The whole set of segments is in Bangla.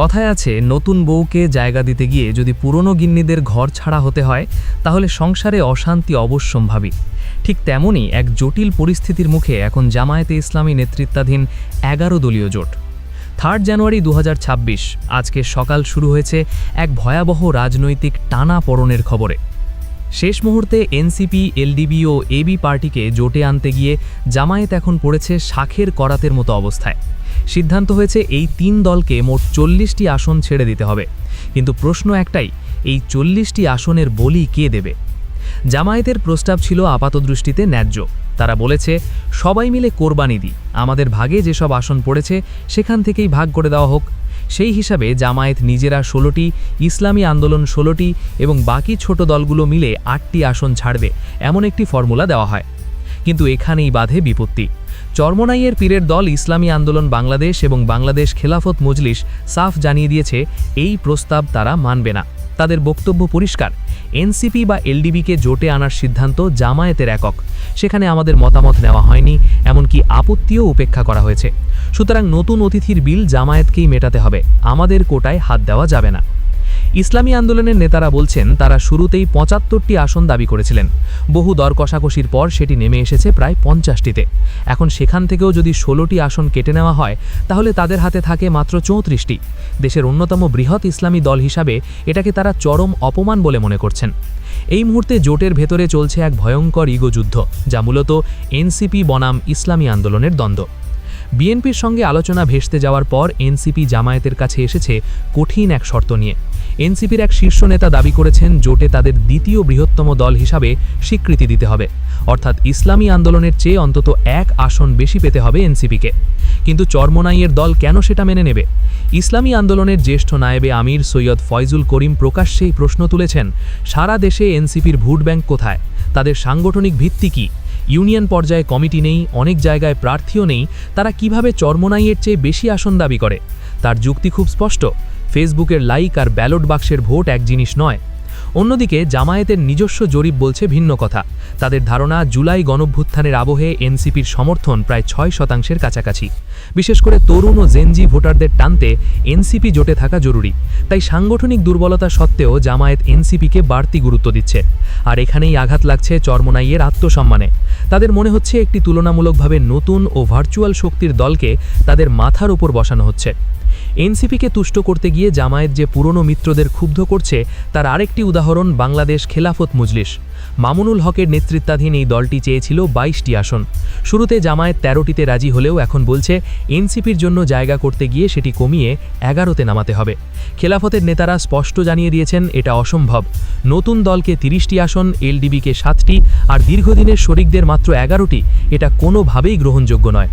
কথায় আছে, নতুন বউকে জায়গা দিতে গিয়ে যদি পুরনো গিন্নিদের ঘর ছাড়া হতে হয়, তাহলে সংসারে অশান্তি অবশ্যম্ভাবী। ঠিক তেমনই এক জটিল পরিস্থিতির মুখে এখন জামায়াতে ইসলামী নেতৃত্বাধীন এগারো দলীয় জোট। থার্ড জানুয়ারি দু হাজার ছাব্বিশ, আজকে সকাল শুরু হয়েছে এক ভয়াবহ রাজনৈতিক টানা পড়নের খবরে। শেষ মুহূর্তে এনসিপি, এলডিবি ও এবি পার্টিকে জোটে আনতে গিয়ে জামায়াত এখন পড়েছে শাখের করাতের মতো অবস্থায়। সিদ্ধান্ত হয়েছে এই তিন দলকে মোট চল্লিশটি আসন ছেড়ে দিতে হবে। কিন্তু প্রশ্ন একটাই, এই চল্লিশটি আসনের বলি কে দেবে? জামায়াতের প্রস্তাব ছিল আপাতদৃষ্টিতে ন্যায্য। তারা বলেছে, সবাই মিলে কোরবানি দিই। আমাদের ভাগে যেসব আসন পড়েছে, সেখান থেকেই ভাগ করে দেওয়া হোক। সেই হিসাবে জামায়াত নিজেরা ষোলোটি, ইসলামী আন্দোলন ষোলোটি এবং বাকি ছোট দলগুলো মিলে আটটি আসন ছাড়বে, এমন একটি ফর্মুলা দেওয়া হয়। কিন্তু এখানেই বাধে বিপত্তি। চরমনাইয়ের পীরের দল ইসলামী আন্দোলন বাংলাদেশ এবং বাংলাদেশ খেলাফত মজলিস সাফ জানিয়ে দিয়েছে, এই প্রস্তাব তারা মানবে না। তাদের বক্তব্য পরিষ্কার। এনসিপি বা এলডিবিকে জোটে আনার সিদ্ধান্ত জামায়াতের একক। সেখানে আমাদের মতামত নেওয়া হয়নি, এমনকি আপত্তিও উপেক্ষা করা হয়েছে। সুতরাং নতুন অতিথির বিল জামায়াতকেই মেটাতে হবে। আমাদের কোটায় হাত দেওয়া যাবে না। ইসলামী আন্দোলনের নেতারা বলছেন, তারা শুরুতেই পঁচাত্তরটি আসন দাবি করেছিলেন। বহু দর কষাকষির পর সেটি নেমে এসেছে প্রায় পঞ্চাশটিতে। এখন সেখান থেকেও যদি ষোলোটি আসন কেটে নেওয়া হয়, তাহলে তাদের হাতে থাকে মাত্র চৌত্রিশটি। দেশের অন্যতম বৃহৎ ইসলামী দল হিসাবে এটাকে তারা চরম অপমান বলে মনে করছেন। এই মুহূর্তে জোটের ভেতরে চলছে এক ভয়ঙ্কর ইগো যুদ্ধ, যা মূলত এনসিপি বনাম ইসলামী আন্দোলনের দ্বন্দ্ব। বিএনপির সঙ্গে আলোচনা ভেসতে যাওয়ার পর এনসিপি জামায়াতের কাছে এসেছে কঠিন এক শর্ত নিয়ে। এনসিপির এক শীর্ষ নেতা দাবি করেছেন জোটে তাদের দ্বিতীয় বৃহত্তম দল হিসাবে স্বীকৃতি দিতে হবে। অর্থাৎ ইসলামী আন্দোলনের চেয়ে অন্তত এক আসন বেশি পেতে হবে এনসিপিকে। কিন্তু চরমনাইয়ের দল কেন সেটা মেনে নেবে? ইসলামী আন্দোলনের জ্যেষ্ঠ নায়েবে আমির সৈয়দ ফয়জুল করিম প্রকাশ্যেই প্রশ্ন তুলেছেন, সারা দেশে এনসিপির ভোট ব্যাংক কোথায়? তাদের সাংগঠনিক ভিত্তি কী? ইউনিয়ন পর্যায়ে কমিটি নেই, অনেক জায়গায় প্রার্থীও নেই, তারা কীভাবে চরমনাইয়ের চেয়ে বেশি আসন দাবি করে? তার যুক্তি খুব স্পষ্ট ফেসবুকের লাইক আর ব্যালট বাক্সের ভোট এক জিনিস নয়। অন্যদিকে জামায়াতের নিজস্ব জরিপ বলছে ভিন্ন কথা। তাদের ধারণা, জুলাই গণভ্যুত্থানের আবহে এনসিপির সমর্থন প্রায় ছয় শতাংশের কাছাকাছি। বিশেষ করে তরুণ ও জেনজি ভোটারদের টানতে এনসিপি জোটে থাকা জরুরি। তাই সাংগঠনিক দুর্বলতা সত্ত্বেও জামায়াত এনসিপিকে বাড়তি গুরুত্ব দিচ্ছে। আর এখানেই আঘাত লাগছে চরমনাইয়ের আত্মসম্মানে। তাদের মনে হচ্ছে একটি তুলনামূলকভাবে নতুন ও ভার্চুয়াল শক্তির দলকে তাদের মাথার উপর বসানো হচ্ছে। এনসিপিকে তুষ্ট করতে গিয়ে জামায়াত যে পুরনো মিত্রদের ক্ষুব্ধ করছে, তার আরেকটি উদাহরণ বাংলাদেশ খেলাফত মজলিস। মামুনুল হকের নেতৃত্বাধীন এই দলটি চেয়েছিল বাইশটি আসন। শুরুতে জামায়াত তেরোটিতে রাজি হলেও এখন বলছে, এনসিপির জন্য জায়গা করতে গিয়ে সেটি কমিয়ে এগারোতে নামাতে হবে। খেলাফতের নেতারা স্পষ্ট জানিয়ে দিয়েছেন, এটা অসম্ভব। নতুন দলকে তিরিশটি আসন, এলডিবিকে সাতটি, আর দীর্ঘদিনের শরিকদের মাত্র এগারোটি, এটা কোনোভাবেই গ্রহণযোগ্য নয়।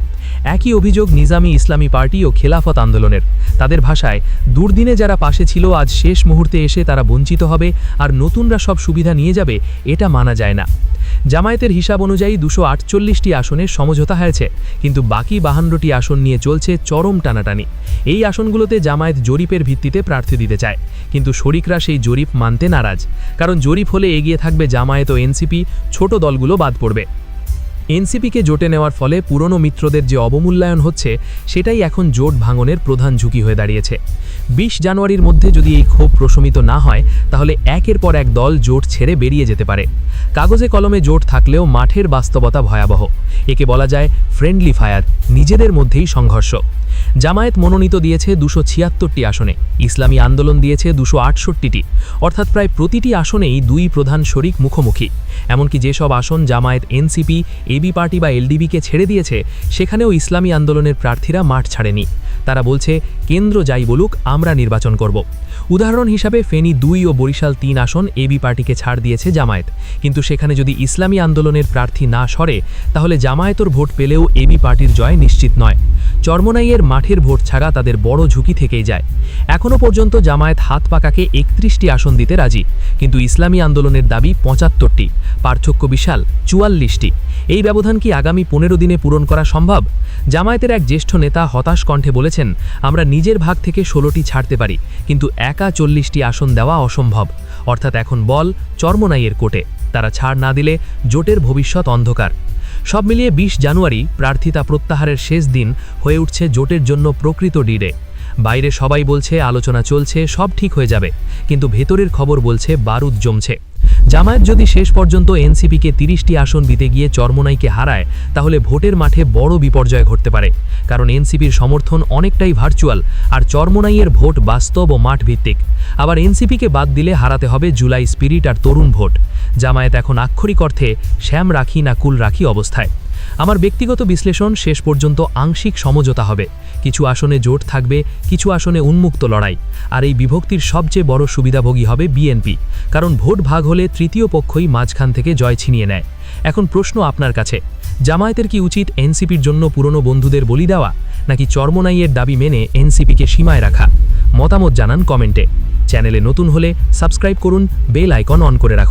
একই অভিযোগ নিজামী ইসলামী পার্টি ও খেলাফত আন্দোলনের। তাদের ভাষায়, দুর্দিনে যারা পাশে ছিল, আজ শেষ মুহূর্তে এসে তারা বঞ্চিত হবে, আর নতুনরা সব সুবিধা নিয়ে যাবে এটা মানা যায় না। জামায়াতের হিসাব অনুযায়ী দুশো আটচল্লিশটি আসনে সমঝোতা হয়েছে, কিন্তু বাকি বাহান্নটি আসন নিয়ে চলছে চরম টানাটানি। এই আসনগুলোতে জামায়াত জরিপের ভিত্তিতে প্রার্থী দিতে চায়, কিন্তু শরিকরা সেই জরিপ মানতে নারাজ, কারণ জরিপ হলে এগিয়ে থাকবে জামায়াত ও এনসিপি, ছোট দলগুলো বাদ পড়বে। এনসিপিকে জোটে নেওয়ার ফলে পুরনো মিত্রদের যে অবমূল্যায়ন হচ্ছে, সেটাই এখন জোট ভাঙনের প্রধান ঝুঁকি হয়ে দাঁড়িয়েছে। বিশ জানুয়ারির মধ্যে যদি এই ক্ষোভ প্রশমিত না হয়, তাহলে একের পর এক দল জোট ছেড়ে বেরিয়ে যেতে পারে। কাগজে কলমে জোট থাকলেও মাঠের বাস্তবতা ভয়াবহ। একে বলা যায় ফ্রেন্ডলি ফায়ার, নিজেদের মধ্যেই সংঘর্ষ। জামায়াত মনোনীত দিয়েছে দুশো ছিয়াত্তরটি আসনে, ইসলামী আন্দোলন দিয়েছে দুশো আটষট্টিটি, অর্থাৎ প্রায় প্রতিটি আসনেই দুই প্রধান শরিক মুখোমুখি। এমনকি যেসব আসন জামায়াত এনসিপি, এবি পার্টি বা এলডিবিকে ছেড়ে দিয়েছে, সেখানেও ইসলামী আন্দোলনের প্রার্থীরা মাঠ ছাড়েনি। তারা বলছে, কেন্দ্র যাই বলুক, আমরা নির্বাচন করব। উদাহরণ হিসাবে ফেনী দুই ও বরিশাল তিন আসন এবি পার্টিকে ছাড় দিয়েছে জামায়াত। কিন্তু সেখানে যদি ইসলামী আন্দোলনের প্রার্থী না সরে, তাহলে জামায়াতর ভোট পেলেও এবি পার্টির জয় নিশ্চিত নয়। চরমনাইয়ের মাঠের ভোট ছাড়া তাদের বড় ঝুঁকি থেকেই যায়। এখনও পর্যন্ত জামায়াত হাত পাকাকে একত্রিশটি আসন দিতে রাজি, কিন্তু ইসলামী আন্দোলনের দাবি পঁচাত্তরটি। পার্থক্য বিশাল চুয়াল্লিশটি। এই ব্যবধান কি আগামী পনেরো দিনে পূরণ করা সম্ভব? জামায়াতের এক জ্যেষ্ঠ নেতা হতাশ কণ্ঠে বলেছেন, আমরা নিজের ভাগ থেকে ষোলোটি ছাড়তে পারি, কিন্তু একা চল্লিশটি আসন দেওয়া অসম্ভব। অর্থাৎ এখন বল চর্মনাইয়ের কোটে। তারা ছাড় না দিলে জোটের ভবিষ্যৎ অন্ধকার। সব মিলিয়ে বিশ জানুয়ারি প্রার্থিতা প্রত্যাহারের শেষ দিন হয়ে উঠছে জোটের জন্য প্রকৃত ডিডে বাইরে সবাই বলছে, আলোচনা চলছে, সব ঠিক হয়ে যাবে। কিন্তু ভেতরের খবর বলছে, বারুদ জমছে। জামায়াত যদি শেষ পর্যন্ত এনসিপিকে তিরিশটি আসন দিতে গিয়ে চরমোনাইকে হারায়, তাহলে ভোটের মাঠে বড় বিপর্যয় ঘটতে পারে। কারণ এনসিপির সমর্থন অনেকটাই ভার্চুয়াল, আর চরমোনাইয়ের ভোট বাস্তব ও মাঠ ভিত্তিক আবার এনসিপিকে বাদ দিলে হারাতে হবে জুলাই স্পিরিট আর তরুণ ভোট। জামায়াত এখন আক্ষরিক অর্থে শ্যাম রাখি না কুল রাখি অবস্থায়। আমার ব্যক্তিগত বিশ্লেষণ শেষ পর্যন্ত আংশিক সমঝোতা হবে। কিছু আসনে জোট থাকবে, কিছু আসনে উন্মুক্ত লড়াই। আর এই বিভক্তির সবচেয়ে বড় সুবিধাভোগী হবে বিএনপি, কারণ ভোট ভাগ হলে তৃতীয় পক্ষই মাঝখান থেকে জয় ছিনিয়ে নেয়। এখন প্রশ্ন আপনার কাছে, জামায়াতের কি উচিত এনসিপির জন্য পুরনো বন্ধুদের বলি দেওয়া, নাকি চর্মনাইয়ের দাবি মেনে এনসিপিকে সীমায় রাখা? মতামত জানান কমেন্টে। চ্যানেলে নতুন হলে সাবস্ক্রাইব করুন, বেল আইকন অন করে রাখুন।